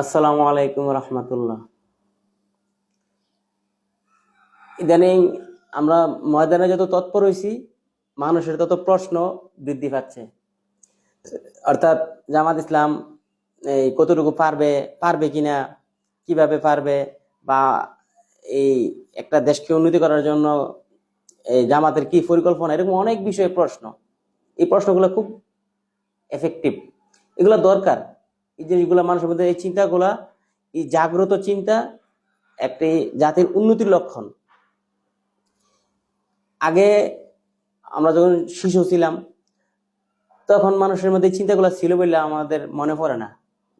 আসসালামু আলাইকুম রহমতুল্লাহ। ইদানিং আমরা ময়দানে যত তৎপর হয়েছি মানুষের তত প্রশ্ন বৃদ্ধি পাচ্ছে। অর্থাৎ জামাত ইসলাম, এই কতটুকু পারবে পারবে কিনা, কীভাবে পারবে, বা এই একটা দেশকে উন্নতি করার জন্য এই জামাতের কি পরিকল্পনা, এরকম অনেক বিষয়ে প্রশ্ন। এই প্রশ্নগুলো খুব এফেক্টিভ এগুলো দরকার। এই জিনিসগুলো মানুষের মধ্যে এই চিন্তাগুলা, এই জাগ্রত চিন্তা একটি জাতির উন্নতির লক্ষণ। আগে আমরা যখন শিশু ছিলাম, তখন মানুষের মধ্যে চিন্তাগুলো ছিল বলে আমাদের মনে পড়ে না,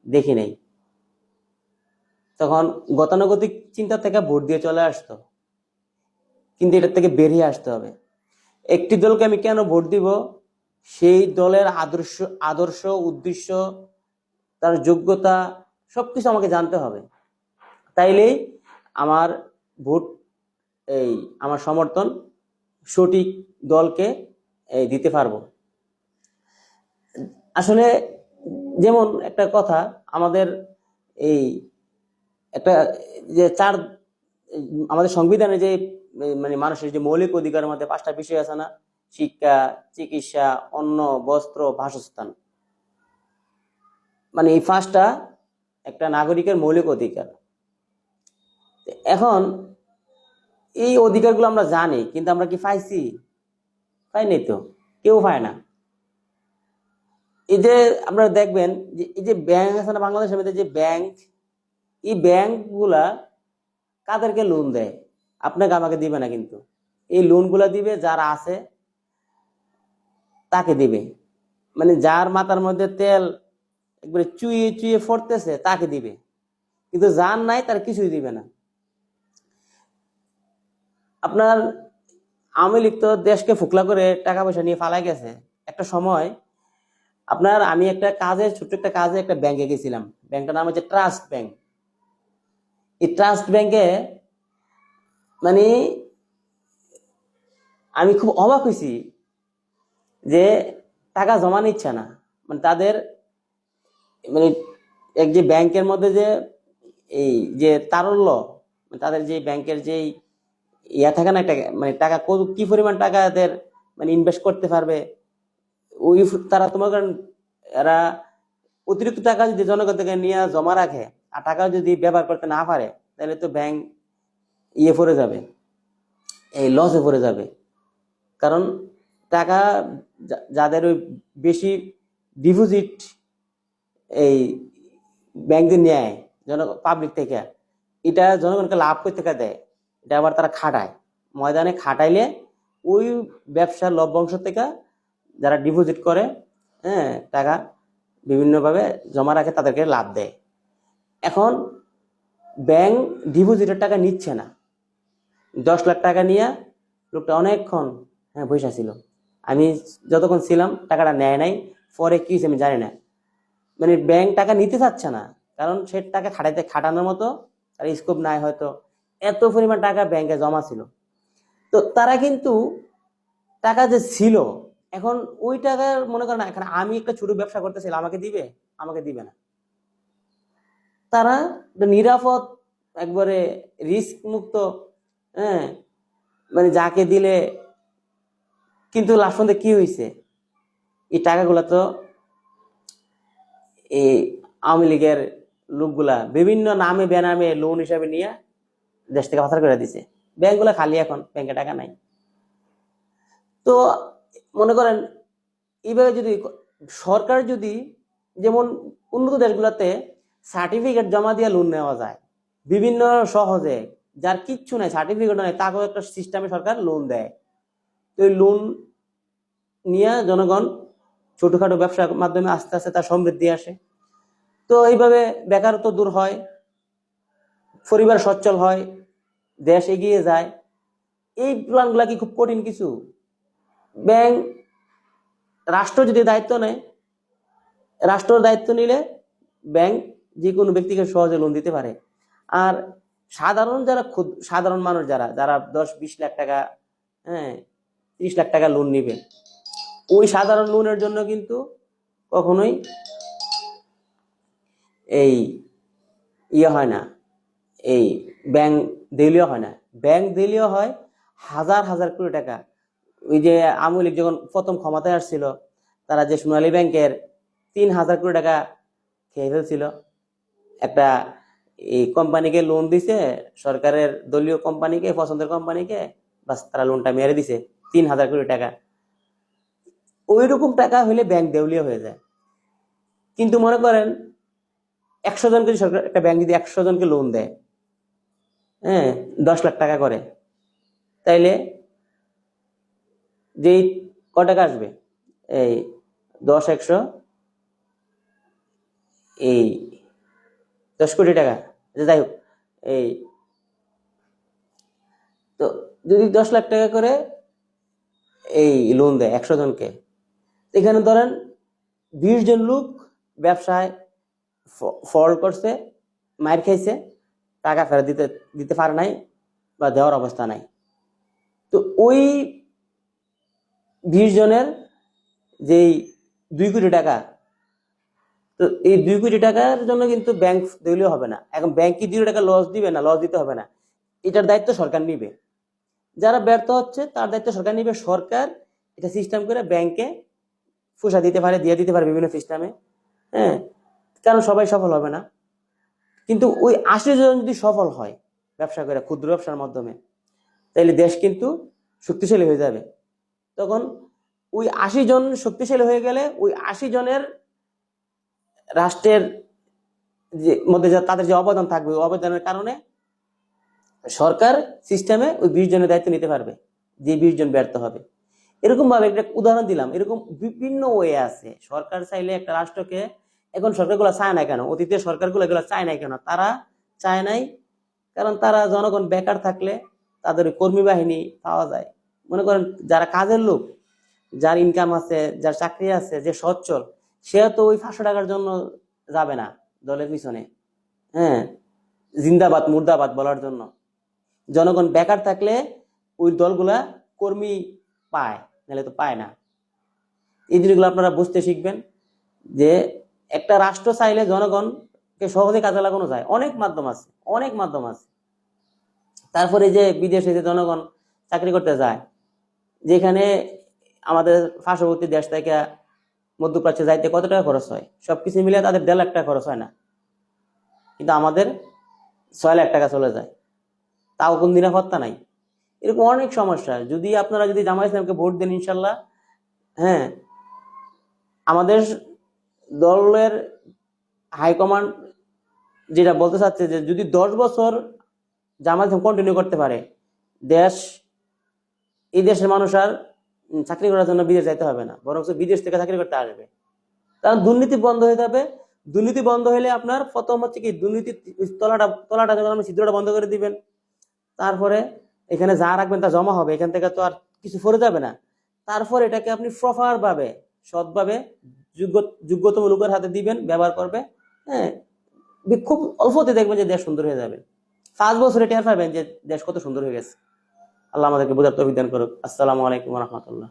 দেখি নাই। তখন গতানুগতিক চিন্তা থেকে ভোট দিয়ে চলে আসতো, কিন্তু এটার থেকে বেরিয়ে আসতে হবে। একটি দলকে আমি কেন ভোট দিব? সেই দলের আদর্শ আদর্শ, উদ্দেশ্য তার যোগ্যতা সব কিছু আমাকে জানতে হবে। তাইলেই আমার ভোট, এই আমার সমর্থন সঠিক দলকে দিতে পারব। আসলে যেমন একটা কথা, আমাদের এই একটা যে চার, আমাদের সংবিধানে যে মানে মানুষের যে মৌলিক অধিকারের মধ্যে পাঁচটা বিষয় আছে না, শিক্ষা, চিকিৎসা, অন্ন, বস্ত্র, বাসস্থান। মানে এই পাঁচটা একটা নাগরিকের মৌলিক অধিকার। এখন এই অধিকারগুলো আমরা জানি, কিন্তু আমরা কি পাইছি? পাইনি তো, কেউ পায় না। এই যে আপনারা দেখবেন যে এই যে ব্যাংক আছে না, বাংলাদেশের মধ্যে যে ব্যাংক, এই ব্যাংকগুলা কাদেরকে লোন দেয়? আপনাকে আমাকে দিবে না কিন্তু। এই লোনগুলা দিবে, যারা আছে, তাকে দিবে। মানে যার মাথার মধ্যে তেল একবারে চুইয়ে চুইয়ে ফরতেছে, তাকে দিবে। কিন্তু যার নাই, তার কিছুই দিবে না। আপনার আওয়ামী লীগ তো দেশকে ফুকলা করে টাকা পয়সা নিয়ে ফালাই গেছে। একটা সময় আপনার আমি একটা কাজে, ছোট্ট একটা কাজে একটা ব্যাংকে গেছিলাম। ব্যাংকটার নাম হচ্ছে ট্রাস্ট ব্যাংক। এই ট্রাস্ট ব্যাংকে মানে আমি খুব অবাক হয়েছি যে টাকা জমা নিচ্ছে না। মানে তাদের মানে এক যে ব্যাংকের মধ্যে যে এই যে তারল্য, তাদের যে ব্যাংকের যে ইয়া থাকে না একটা মানে টাকা কত, কি পরিমাণ টাকা এদের মানে ইনভেস্ট করতে পারবে? ওই তারা তোমার কারণ, এরা অতিরিক্ত টাকা যদি জনগণ থেকে নিয়ে জমা রাখে আর টাকা যদি ব্যবহার করতে না পারে, তাহলে তো ব্যাংক ইয়ে পড়ে যাবে, এই লসে পড়ে যাবে। কারণ টাকা যাদের ওই বেশি ডিপোজিট এই ব্যাংকে নেয় জন পাবলিক থেকে, এটা জনগণকে লাভ করতে দেয়। এটা আবার তারা খাটায়। ময়দানে খাটাইলে ওই ব্যবসার লভ্যাংশ থেকে যারা ডিপোজিট করে হ্যাঁ টাকা বিভিন্নভাবে জমা রাখে, তাদেরকে লাভ দেয়। এখন ব্যাংক ডিপোজিটের টাকা নিচ্ছে না। দশ লাখ টাকা নিয়ে লোকটা অনেকক্ষণ হ্যাঁ পয়সা ছিল আমি যতক্ষণ ছিলাম, টাকাটা নেয় নাই। পরে কি আমি জানি না। মানে ব্যাংক টাকা নিতে চাচ্ছে না। কারণ সে টাকা খাটাইতে খাটানোর মতো তার স্কোপ নাই হয়তো। এত পরিমাণ টাকা ব্যাংকে জমা ছিল। তো তারা কিন্তু টাকা যে ছিল, এখন ওই টাকার মনে করেন এখন আমি একটা ছোট ব্যবসা করতেছিলাম আমাকে দিবে? আমাকে দিবে না। তারা নিরাপদ, একবারে রিস্ক মুক্ত হ্যাঁ মানে যাকে দিলে কিন্তু লাস্ট কি হয়েছে এই টাকাগুলো তো এই আওয়ামী লীগের লোকগুলা বিভিন্ন নামে বেনামে লোন হিসাবে নিয়ে দেশ থেকে পাচার করে দিছে। ব্যাংকগুলো খালি এখন, ব্যাংকে টাকা নাই। তো মনে করেন, এইভাবে যদি সরকার যদি যেমন উন্নত দেশগুলোতে সার্টিফিকেট জমা দিয়ে লোন নেওয়া যায়, বিভিন্ন সহজে, যার কিচ্ছু নাই সার্টিফিকেট নাই, তাকেও একটা সিস্টেমে সরকার লোন দেয়। তো লোন নিয়ে জনগণ ছোটখাটো ব্যবসার মাধ্যমে আস্তে আস্তে তার সমৃদ্ধি আসে। তো এইভাবে বেকারত্ব দূর হয়, পরিবার সচ্ছল হয়, দেশ এগিয়ে যায়। এই প্ল্যানগুলা কি খুব কঠিন কিছু? ব্যাংক রাষ্ট্র যদি দায়িত্ব নেয় রাষ্ট্র দায়িত্ব নিলে ব্যাংক যে কোনো ব্যক্তিকে সহজে লোন দিতে পারে। আর সাধারণ যারা ক্ষুদ সাধারণ মানুষ যারা যারা দশ বিশ লাখ টাকা হ্যাঁ ত্রিশ লাখ টাকা লোন নিবে ওই সাধারণ লোনের জন্য কিন্তু কখনোই এই ইয়ে হয় না, এই ব্যাংক দেলীয় হয় না। ব্যাংক দেলীয় হয় হাজার হাজার কোটি টাকা। ওই যে আওয়ামী লীগ যখন প্রথম ক্ষমতায় আসছিল, তারা যে সোনালী ব্যাংকের তিন হাজার কোটি টাকা খেয়ে ফেলছিল। একটা এই কোম্পানিকে লোন দিছে, সরকারের দলীয় কোম্পানিকে, পছন্দের কোম্পানিকে বাস তারা লোনটা মেরে দিছে, তিন হাজার কোটি টাকা। ওই রকম টাকা হলে ব্যাংক দেউলিয়া হয়ে যায়। কিন্তু মনে করেন একশো জনকে যদি সরকার একটা ব্যাংক যদি একশো জনকে লোন দেয় হ্যাঁ দশ লাখ টাকা করে তাইলে যেই ক টাকা আসবে? এই দশ একশো এই দশ কোটি টাকা। আচ্ছা, যাই হোক এই তো যদি দশ লাখ টাকা করে এই লোন দেয় একশো জনকে এখানে ধরেন বিশ জন লোক ব্যবসায় ফল করছে মায়ের খাইছে, টাকা ফেরত দিতে দিতে পারে নাই বা দেওয়ার অবস্থা নাই। তো ওই বিশ জনের যেই দুই কোটি টাকা, তো এই দুই কোটি টাকার জন্য কিন্তু ব্যাংক দিলেও হবে না। এখন ব্যাংক কি দুই টাকা লস দিবে না? লস দিতে হবে না। এটার দায়িত্ব সরকার নিবে। যারা ব্যর্থ হচ্ছে, তার দায়িত্ব সরকার নিবে। সরকার এটা সিস্টেম করে ব্যাংকে ফুসা দিতে পারে, দিয়ে দিতে পারে বিভিন্ন সিস্টেমে হ্যাঁ? কারণ সবাই সফল হবে না। কিন্তু ওই আশি জন যদি সফল হয় ব্যবসা করে, ক্ষুদ্র ব্যবসার মাধ্যমে তাহলে দেশ কিন্তু শক্তিশালী হয়ে যাবে। তখন ওই আশি জন শক্তিশালী হয়ে গেলে ওই আশি জনের রাষ্ট্রের যে, মধ্যে তাদের যে অবদান থাকবে, ওই অবদানের কারণে সরকার সিস্টেমে ওই বিশ জনের দায়িত্ব নিতে পারবে, যে বিশ জন ব্যর্থ হবে। এরকম ভাবে একটা উদাহরণ দিলাম। এরকম বিভিন্ন ওয়ে আছে। সরকার চাইলে একটা রাষ্ট্রকে, এখন সরকারগুলো চায় না কেন? অতীতের সরকারগুলো এগুলো চায় না কেন? তারা চায় নাই, কারণ তারা জনগণ বেকার থাকলে তাদের কর্মী বাহিনী পাওয়া যায়। মনে করেন যারা কাজের লোক, যার ইনকাম আছে, যার চাকরি আছে, যে সচ্ছল, সে তো ওই পাঁচশো টাকার জন্য যাবে না দলের পিছনে। হ্যাঁ? জিন্দাবাদ, মুর্দাবাদ বলার জন্য। জনগণ বেকার থাকলে ওই দলগুলা কর্মী পায়, নাহলে তো পায় না। এই জিনিসগুলো আপনারা বুঝতে শিখবেন যে একটা রাষ্ট্র চাইলে জনগণকে সহজে কাজে লাগানো যায়। অনেক মাধ্যম আছে, অনেক মাধ্যম আছে। তারপরে যে বিদেশে যে জনগণ চাকরি করতে যায়, যেখানে আমাদের পার্শ্ববর্তী দেশ থেকে মধ্যপ্রাচ্যে যাইতে কত টাকা খরচ হয়? সবকিছু মিলে তাদের দেড় লাখ টাকা খরচ হয় না। কিন্তু আমাদের ছয় লাখ টাকা চলে যায়। তাও কোন নিরাপত্তা নাই। এরকম অনেক সমস্যা। যদি আপনারা যদি জামাই ইসলামকে ভোট দেন, ইনশাল্লাহ হ্যাঁ আমাদের দলের হাইকমান্ড যেটা বলতে চাচ্ছে যে যদি দশ বছর জামাত কন্টিনিউ করতে পারে, দেশ, এই দেশের মানুষ আর চাকরি করার জন্য বিদেশ যাইতে হবে না বরং বিদেশ থেকে চাকরি করতে আসবে। কারণ দুর্নীতি বন্ধ হয়ে যাবে। দুর্নীতি বন্ধ হলে আপনার প্রথম হচ্ছে কি, দুর্নীতি তলাটা তলাটা যখন আপনি ছিদ্রটা বন্ধ করে দিবেন, তারপরে এখানে যা রাখবেন তা জমা হবে, এখান থেকে তো আর কিছু ফরে যাবে না। তারপর এটাকে আপনি প্রপারভাবে সৎভাবে, যোগ্য, যোগ্যতম লোকের হাতে দিবেন, ব্যবহার করবে হ্যাঁ। খুব অল্পতে দেখবেন যে দেশ সুন্দর হয়ে যাবে। পাঁচ বছর টের পাবেন যে দেশ কত সুন্দর হয়ে গেছে। আল্লাহ আমাদেরকে বোঝার তো দান করুক। আসসালামু আলাইকুম রহমতুল্লাহ।